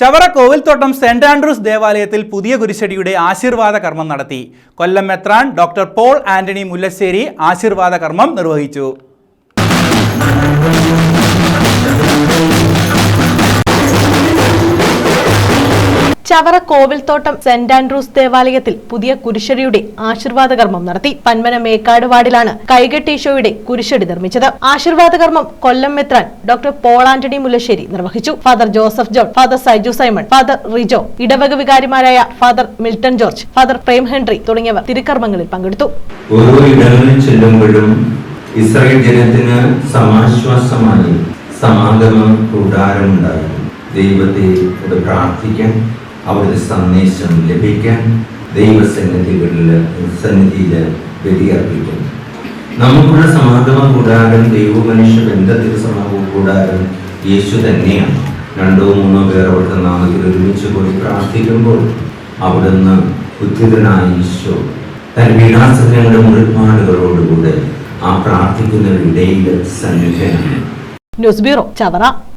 Chavara Kovilthottam saint Andrews ദേവാലയത്തിൽ പുതിയ കുരിശടിയുടെ ആശീർവാദ കർമ്മം നടത്തി. കൊല്ലം മെത്രാൻ ഡോക്ടർ പോൾ ആന്റണി മുല്ലശ്ശേരി ആശീർവാദ കർമ്മം നിർവഹിച്ചു. ചവറ കോവിൽത്തോട്ടം സെന്റ് ആൻഡ്രൂസ് ദേവാലയത്തിൽ പുതിയ കുരിശടിയുടെ ആശീർവാദ കർമ്മം നടത്തി. പന്മന മേക്കാട് വാർഡിലാണ് കൈകെട്ടീശോയുടെ കുരിശടി നിർമ്മിച്ചത്. ആശീർവാദ കർമ്മം കൊല്ലം മെത്രാൻ ഡോക്ടർ പോൾ ആന്റണി മുല്ലശ്ശേരി നിർവഹിച്ചു. Father Joseph John father Saiju Simon father Rijo ഇടവക വികാരിമാരായ father Milton George father Prem Henry തുടങ്ങിയവർ തിരുക്കർമ്മങ്ങളിൽ പങ്കെടുത്തു. ഓരോ ഇടങ്ങളിൽ ഇസ്രായേൽ ജനത്തിന് സമാശ്വാസമായി സമാഗമ കൂടാരമുണ്ടായിരുന്നു. ദൈവത്തെ അത് പ്രാർത്ഥിക്കാൻ അവിടുത്തെ സന്ദേശം ലഭിക്കാൻ ദൈവസന്നിധികളിൽ സന്നിധിയിൽ ബലിയർപ്പിക്കുന്നു. നമുക്കുള്ള സമാഗമ കൂടാരം ദൈവമനുഷ്യ ബന്ധത്തിൽ സമാഗമ കൂടാരം യേശു തന്നെയാണ്. രണ്ടോ മൂന്നോ പേർ അവിടുത്തെ നാമത്തിൽ ഒരുമിച്ച് പോയി പ്രാർത്ഥിക്കുമ്പോൾ അവിടുന്ന് ഉദ്ധിതനായ ഈശോ തന്റെ വിലാസങ്ങളുടെ മുറിപ്പാടുകളോടുകൂടെ ആ പ്രാർത്ഥിക്കുന്നവരുടെ ഇടയിൽ സന്നിധനാണ്. News bureau Chavara.